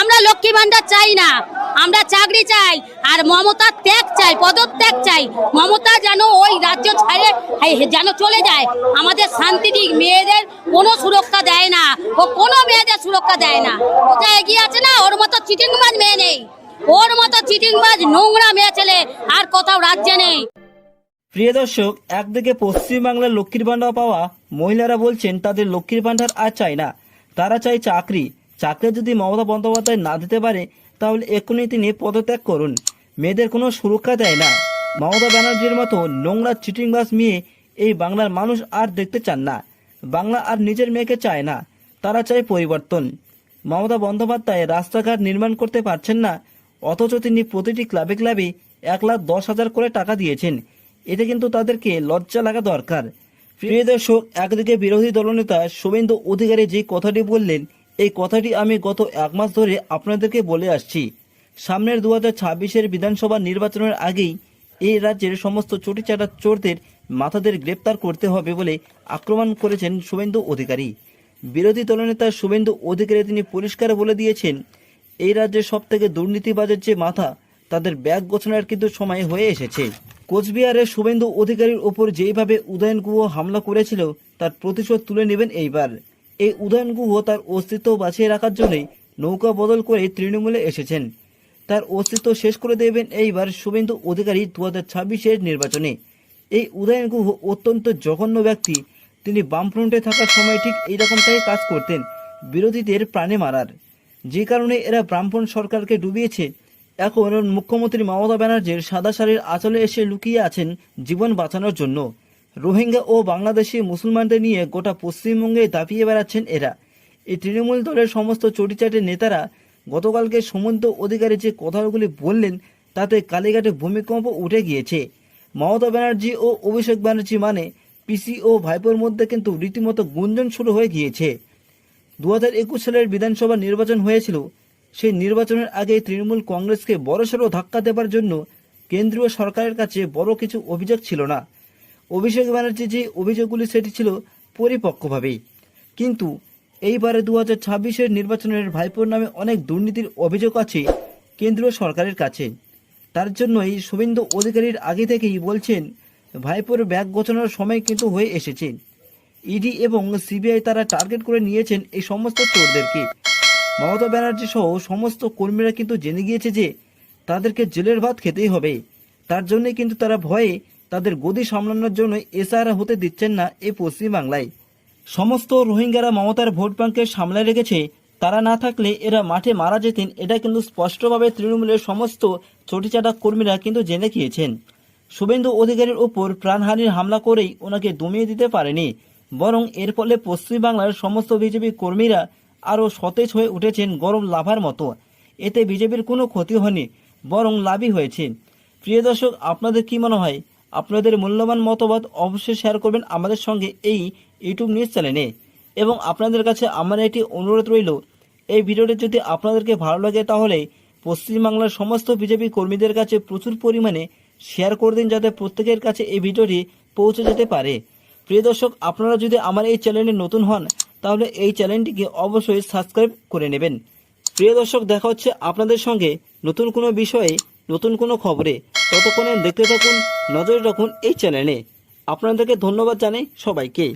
আমরা লক্ষ্মী ভান্ডার চাই না। আমরা চাকরি চাই, আর মমতার ত্যাগ চাই, পদত্যাগ চাই। মমতা যেন ওই রাজ্য ছাড়ে যেন চলে যায়। আমাদের শান্তি দিক মেয়েদের কোনো সুরক্ষা দেয় না, ও কোনো মেয়েদের সুরক্ষা দেয় না। ওটা এগিয়ে আছে না? ওর মতো চিটিংবাজ মেয়ে নেই। ওর মতো চিটিংবাজ নোংরা মেয়ে ছেলে আর কোথাও রাজ্যে নেই। প্রিয় দর্শক, একদিকে পশ্চিমবাংলার লক্ষ্মীর ভাণ্ডার পাওয়া মহিলারা বলছেন তাদের লক্ষ্মীর ভাণ্ডার আর চায় না। তারা চায় চাকরি। চাকরি যদি মমতা বন্দ্যোপাধ্যায় না দিতে পারে, তাহলে এক্ষুনি তিনি পদত্যাগ করুন। মেয়েদের কোনো সুরক্ষা দেয় না। মমতা ব্যানার্জির মতো নোংরা চিটিংবাজ মেয়ে এই বাংলার মানুষ আর দেখতে চান না। বাংলা আর নিজের মেয়েকে চায় না, তারা চায় পরিবর্তন। মমতা বন্দ্যোপাধ্যায় রাস্তাঘাট নির্মাণ করতে পারছেন না, অথচ তিনি প্রতিটি ক্লাবে ক্লাবে এক লাখ দশ হাজার করে টাকা দিয়েছেন। এতে কিন্তু তাদেরকে লজ্জা লাগা দরকার। প্রিয় দর্শক, একদিকে বিরোধী দলনেতা শুভেন্দু অধিকারী যে কথাটি বললেন এই কথাটি আমি গত এক মাস ধরে আপনাদেরকে বলে আসছি। সামনের দু হাজার ছাব্বিশের বিধানসভা নির্বাচনের আগেই এই রাজ্যের সমস্ত চটিচাটা চোরদের মাথাদের গ্রেপ্তার করতে হবে বলে আক্রমণ করেছেন শুভেন্দু অধিকারী। বিরোধী দলনেতা শুভেন্দু অধিকারী তিনি পরিষ্কার বলে দিয়েছেন, এই রাজ্যের সব থেকে দুর্নীতিবাজের যে মাথা, তাদের ব্যাগ গোছানোর কিন্তু সময় হয়ে এসেছে। কোচবিহারে শুভেন্দু অধিকারীর ওপর যেইভাবে উদয়ন গুহ হামলা করেছিল, তার প্রতিশোধ তুলে নেবেন এইবার। এই উদয়ন গুহ তার অস্তিত্ব বাঁচিয়ে রাখার জন্যই নৌকা বদল করে তৃণমূলে এসেছেন। তার অস্তিত্ব শেষ করে দেবেন এইবার শুভেন্দু অধিকারী দু হাজার ছাব্বিশের নির্বাচনে। এই উদয়ন গুহ অত্যন্ত জঘন্য ব্যক্তি। তিনি বামফ্রন্টে থাকার সময় ঠিক এইরকমটাই কাজ করতেন, বিরোধীদের প্রাণে মারার। যে কারণে এরা ব্রাহ্মণ সরকারকে ডুবিয়েছে। এখন মুখ্যমন্ত্রী মমতা ব্যানার্জির সাদা শাড়ির আঁচলে এসে লুকিয়ে আছেন জীবন বাঁচানোর জন্য। রোহিঙ্গা ও বাংলাদেশি মুসলমানদের নিয়ে গোটা পশ্চিমবঙ্গে দাপিয়ে বেড়াচ্ছেন এরা। এই তৃণমূল দলের সমস্ত চটিচাটের নেতারা গতকালকে সমন্ত অধিকারী যে কথাগুলি বললেন, তাতে কালীঘাটে ভূমিকম্প উঠে গিয়েছে। মমতা ব্যানার্জি ও অভিষেক ব্যানার্জি মানে পিসি ও ভাইপোর মধ্যে কিন্তু রীতিমতো গুঞ্জন শুরু হয়ে গিয়েছে। দু হাজার একুশ সালের বিধানসভা নির্বাচন হয়েছিল। সেই নির্বাচনের আগে তৃণমূল কংগ্রেসকে বড়সড় ধাক্কা দেবার জন্য কেন্দ্রীয় সরকারের কাছে বড় কিছু অভিযোগ ছিল না। অভিষেক ব্যানার্জি যে অভিযোগগুলি সেটি ছিল পরিপক্কভাবেই। কিন্তু এইবারে দু হাজার ছাব্বিশের নির্বাচনের ভাইপোর নামে অনেক দুর্নীতির অভিযোগ আছে কেন্দ্রীয় সরকারের কাছে। তার জন্যই শুভেন্দু অধিকারীর আগে থেকেই বলছেন, ভাইপোর ব্যাগ গোছানোর সময় কিন্তু হয়ে এসেছে। ইডি এবং সিবিআই তারা টার্গেট করে নিয়েছেন এই সমস্ত চোরদেরকে। মমতা ব্যানার্জি সহ সমস্ত কর্মীরা কিন্তু জেনে গিয়েছে যে তাদেরকে জেলের ভাত খেতেই হবে। তার জন্য কিন্তু তারা ভয়ে তাদের গদি সামলানোর জন্য এসআর হতে দিচ্ছেন না এই পশ্চিমবাংলায়। সমস্ত রোহিঙ্গারা মমতার ভোট ব্যাংকে সামলায় রেখেছে, তারা না থাকলে এরা মাঠে মারা যেতেন, এটা কিন্তু স্পষ্টভাবে তৃণমূলের সমস্ত চটিচাটা কর্মীরা কিন্তু জেনে গিয়েছেন। শুভেন্দু অধিকারীর ওপর প্রাণহানির হামলা করেই ওনাকে দমিয়ে দিতে পারেনি, বরং এর ফলে পশ্চিমবাংলার সমস্ত বিজেপি কর্মীরা আরও সতেজ হয়ে উঠেছেন গরম লাভার মতো। এতে বিজেপির কোনো ক্ষতি হয়নি, বরং লাভই হয়েছে। প্রিয় দর্শক, আপনাদের কি মনে হয়? আপনাদের মূল্যবান মতবাদ অবশ্যই শেয়ার করবেন আমাদের সঙ্গে এই ইউটিউব নিউজ চ্যানেলে এবং আপনাদের কাছে আমার একটি অনুরোধ রইল, এই ভিডিওটি যদি আপনাদেরকে ভালো লাগে তাহলে পশ্চিমবাংলার সমস্ত বিজেপি কর্মীদের কাছে প্রচুর পরিমাণে শেয়ার করে দিন যাতে প্রত্যেকের কাছে এই ভিডিওটি পৌঁছে যেতে পারে। প্রিয় দর্শক, আপনারা যদি আমার এই চ্যানেলে নতুন হন, তাহলে এই চ্যানেলটিকে অবশ্যই সাবস্ক্রাইব করে নেবেন। প্রিয় দর্শক, দেখা হচ্ছে আপনাদের সঙ্গে নতুন কোনো বিষয়ে। নতুন কোনো খবরে ততক্ষণে দেখতে থাকুন নজরে রাখুন এই চ্যানেলে। আপনাদেরকে ধন্যবাদ জানাই সবাইকে।